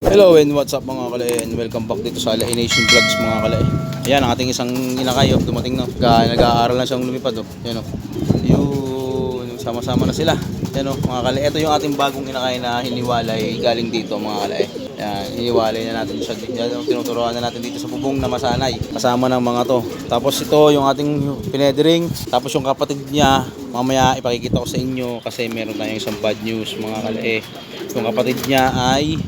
Hello and what's up mga kalay and welcome back dito sa Alay Nation Vlogs mga kalay. Ayan ang ating isang inakayo dumating na. Ka, nag-aaral na siyang lumipad oh. Yan oh. Yun, sama-sama na sila. Yan oh, mga kalay. Ito yung ating bagong inakay na hiniwalay galing dito mga kalay. Yan, hiniwalay na natin siya. Yan, oh, tinuturuan na natin dito sa bubong na masanay. Kasama ng mga to. Tapos ito yung ating pinedering. Tapos yung kapatid niya, mamaya ipakikita ko sa inyo kasi meron tayong isang bad news mga kalay. Yung kapatid niya ay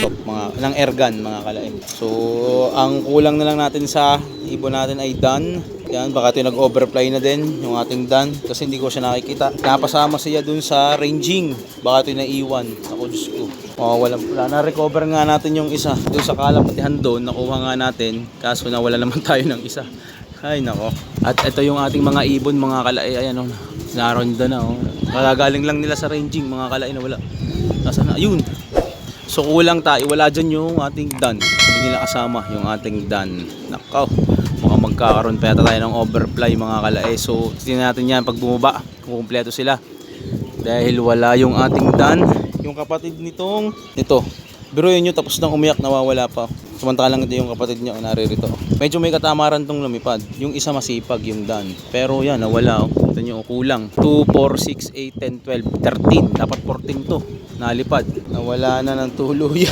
shop mga ng airgun mga kalay. So, ang kulang na lang natin sa ibon natin ay done. Yan, baka ito nag-overfly na din yung ating done kasi hindi ko siya nakikita. Napasama siya dun sa ranging. Baka ito naiwan. Ako, Diyos ko. Oh, wala, wala. Na-recover nga natin yung isa. Doon sa kalapatihan doon, nakuha nga natin. Kaso na wala naman tayo ng isa. Ay, nako. At ito yung ating mga ibon, mga kalay. Ayan, oh. Naronda na, oh. Kagagaling lang nila sa ranging, mga kalay na wala. Nasaan na? Ayun. So kulang tayo, wala dyan yung ating dan. Hindi nila kasama yung ating dan. Nakaw, mukhang magkakaroon pa tayo ng overfly mga kalae. So tingnan natin yan pag bumaba, kung kumpleto sila. Dahil wala yung ating dan, yung kapatid nitong, ito. Pero yun yung tapos nang umiyak, nawawala pa. Samantalang ito yung kapatid niya, naririto. Medyo may katamaran tong lumipad. Yung isa masipag, yung dan. Pero yan, nawala. Oh. Ito nyo, kulang. 2, 4, 6, 8, 10, 12, 13. Dapat 14 to. Nalipad. Nawala na ng tuluyan.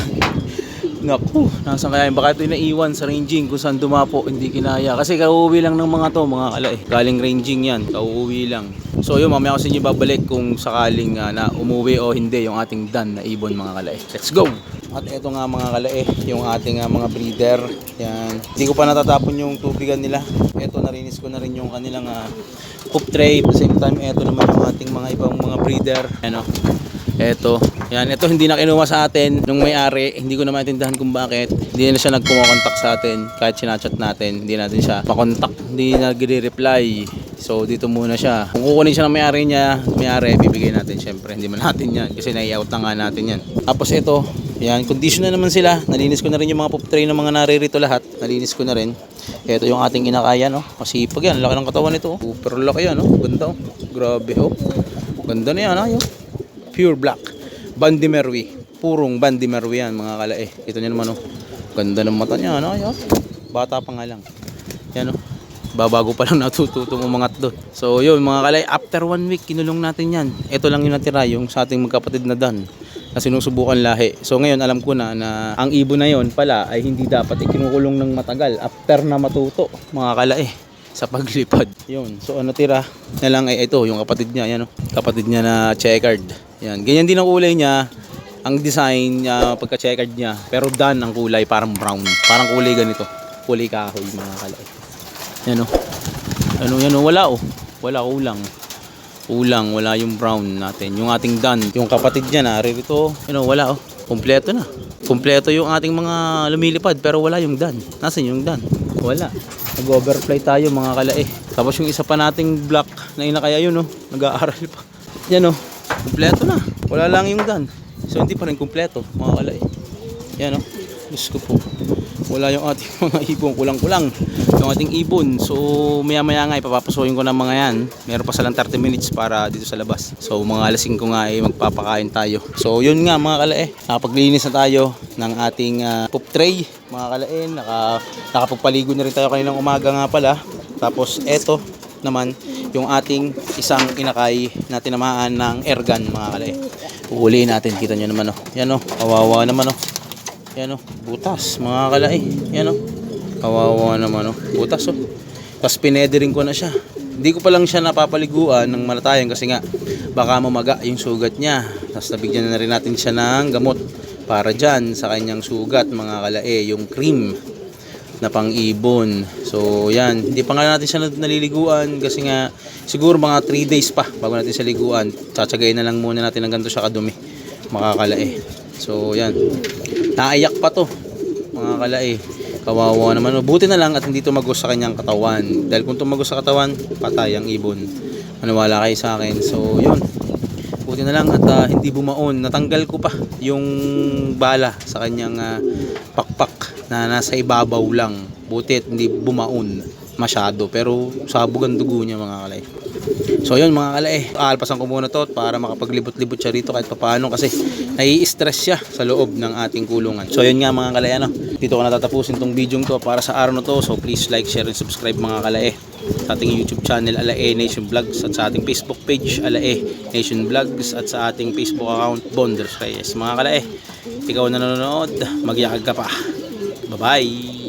Naku, nasa kaya yun? Baka ito yung naiwan sa ranging kung saan dumapo, hindi kinaya. Kasi kauuwi lang ng mga to, mga kala eh. Galing ranging yan, kauuwi lang. So yun, mamaya ko sa inyo babalik kung sakaling ah, na umuwi o hindi yung ating dan na ibon mga kala eh. Let's go! At ito nga mga kalae, yung ating ah, mga breeder. Yan. Hindi ko pa natatapon yung tubigan nila. Ito, narinis ko na rin yung kanilang uh, hoop tray. At same time, ito naman yung ating mga ibang mga breeder. Ano? Ito. Yan, ito hindi na kinuha sa atin nung may-ari. Hindi ko na maintindihan kung bakit. Hindi na siya nagkumontak sa atin kahit sinachat natin. Hindi natin siya makontak. Hindi nagre-reply. So dito muna siya. Kung kukunin siya ng may-ari niya, may-ari bibigay natin syempre. Hindi man natin yan kasi nai-out na nga natin yan. Tapos ito, yan, condition na naman sila. Nalinis ko na rin yung mga pop tray ng mga naririto lahat. Nalinis ko na rin. Ito yung ating inakaya, no? Masipag yan. Laki ng katawan nito. oh. Super laki yan, no? Ganda, oh. Grabe, oh. Ganda na yan, ah. Yung pure black. Bandi Merwi. Purong Bandi Merwi yan, mga kalae. Ito niya naman, oh. Ganda ng mata niya, ano? Yan. Bata pa nga lang. Yan, oh. Babago pa lang natututong umangat doon. So, yun, mga kalay. After one week, kinulong natin yan. Ito lang yung natira, yung sa ating magkapatid na Dan na sinusubukan lahi. So ngayon alam ko na na ang ibon na yon pala ay hindi dapat ikinukulong ng matagal after na matuto mga kalae sa paglipad. Yun. So ano tira na lang ay ito yung kapatid niya, yan oh. Kapatid niya na checkered. Yan. Ganyan din ang kulay niya. Ang design niya pagka checkered niya. Pero dan ang kulay parang brown. Parang kulay ganito. Kulay kahoy mga kalae. Yan oh. Ano yan oh, wala oh. Wala kulang kulang, wala yung brown natin. Yung ating dan, yung kapatid niya naririto, you know, wala oh. Kompleto na. Kompleto yung ating mga lumilipad pero wala yung dan. Nasaan yung dan? Wala. Nag-overfly tayo mga kalae. Tapos yung isa pa nating black na inakaya yun oh, nag-aaral pa. Yan oh, kompleto na. Wala lang yung dan. So hindi pa rin kompleto mga kalae. Yan oh. Diyos ko po. Wala yung ating mga ibon. Kulang-kulang yung ating ibon. So maya-maya nga ipapapasukin ko ng mga yan. Meron pa silang 30 minutes para dito sa labas. So mga alasing ko nga ay magpapakain tayo. So yun nga mga kalae. Nakapaglinis na tayo ng ating uh, poop tray. Mga kalae. Naka, nakapagpaligo na rin tayo kaninang umaga nga pala. Tapos eto naman yung ating isang inakay na tinamaan ng airgun mga kalae. Uhuliin natin. Kita nyo naman oh. Yan oh. Kawawa naman oh. Yan oh, butas mga kalay. Yan oh. Kawawa naman oh. Butas oh. Tapos pinedering ko na siya. Hindi ko pa lang siya napapaliguan ng malatayan kasi nga baka mamaga yung sugat niya. Tapos nabigyan na rin natin siya ng gamot para dyan sa kanyang sugat mga kalae. Yung cream na pang-ibon. So yan, hindi pa nga natin siya naliliguan kasi nga siguro mga 3 days pa bago natin siya liguan. Tsatsagayin na lang muna natin ng ganito siya kadumi. Makakalae. So yan. Naiyak pa to. Mga kalae. Kawawa naman. Buti na lang at hindi tumagos sa kanyang katawan. Dahil kung tumagos sa katawan, patay ang ibon. Maniwala kayo sa akin. So yun. Buti na lang at ah, hindi bumaon. Natanggal ko pa yung bala sa kanyang ah, pakpak na nasa ibabaw lang. Buti at hindi bumaon masyado. Pero sabog ang dugo niya mga kalay. So yun mga kalae, aalpasan ko muna to para makapaglibot-libot siya rito kahit papaano kasi nai-stress siya sa loob ng ating kulungan. So yun nga mga kalae ano, dito ko natatapusin tong video to para sa araw na to. So please like, share, and subscribe mga kalae sa ating YouTube channel Alae Nation Vlogs at sa ating Facebook page Alae Nation Vlogs at sa ating Facebook account Bonders Reyes. Mga kalae, ikaw na nanonood, magyakag ka pa. Bye-bye!